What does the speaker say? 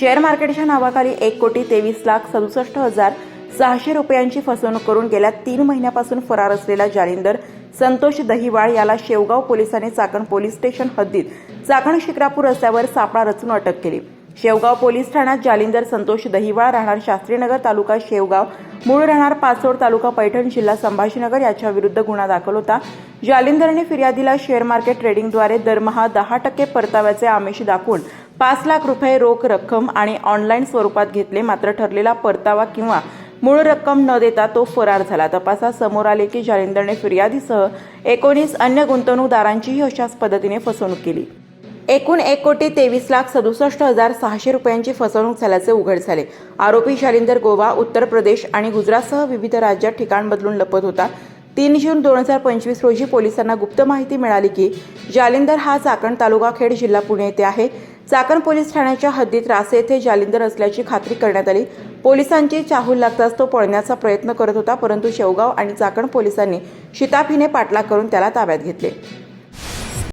Share मार्केटच्या नावाखाली एक कोटी तेवीस लाख सदुसष्ट हजार सहाशे रुपयांची फसवणूक करून गेल्या तीन महिन्यापासून फरार असलेला जालिंदर संतोष दहिवाळ याला शेवगाव पोलिसांनी चाकण पोलीस स्टेशन हद्दीत चाकण शिक्रापूर रस्त्यावर सापळा रचून अटक केली. शेवगाव पोलीस ठाण्यात जालिंदर संतोष दहिवाळ राहणार शास्त्रीनगर तालुका शेवगाव मूळ राहणार पाचोड तालुका पैठण जिल्हा संभाजीनगर याच्या विरुद्ध गुन्हा दाखल होता. जालिंदरने फिर्यादीला शेअर मार्केट ट्रेडिंगद्वारे दरमहा दहा टक्के परताव्याचे आमिष दाखवून पाच लाख रुपये रोख रक्कम आणि ऑनलाईन स्वरूपात घेतले. मात्र ठरलेला परतावा किंवा मूळ रक्कम न देता तो फरार झाला. तपासात समोर आले की जालिंदरने फिर्यादीसह एकोणीस अन्य गुंतवणूकदारांचीही अशाच पद्धतीने फसवणूक केली. एकूण एक कोटी तेवीस लाख सदुसष्ट हजार सहाशे रुपयांची फसवणूक झाल्याचे उघड झाले. आरोपी शालिंदर गोवा उत्तर प्रदेश आणि गुजरातसह विविध राज्यात ठिकाण बदलून लपत होता. तीन जून दोन हजार पंचवीस रोजी पोलिसांना गुप्त माहिती मिळाली की जालिंदर हा चाकण तालुका खेड जिल्हा पुणे येथे आहे. चाकण पोलीस ठाण्याच्या हद्दीत रासे येथे जालिंदर असल्याची खात्री करण्यात आली. पोलिसांची चाहूल लागताच तो पळण्याचा प्रयत्न करत होता परंतु शेवगाव आणि चाकण पोलिसांनी शिताफीने पाठलाग करून त्याला ताब्यात घेतले.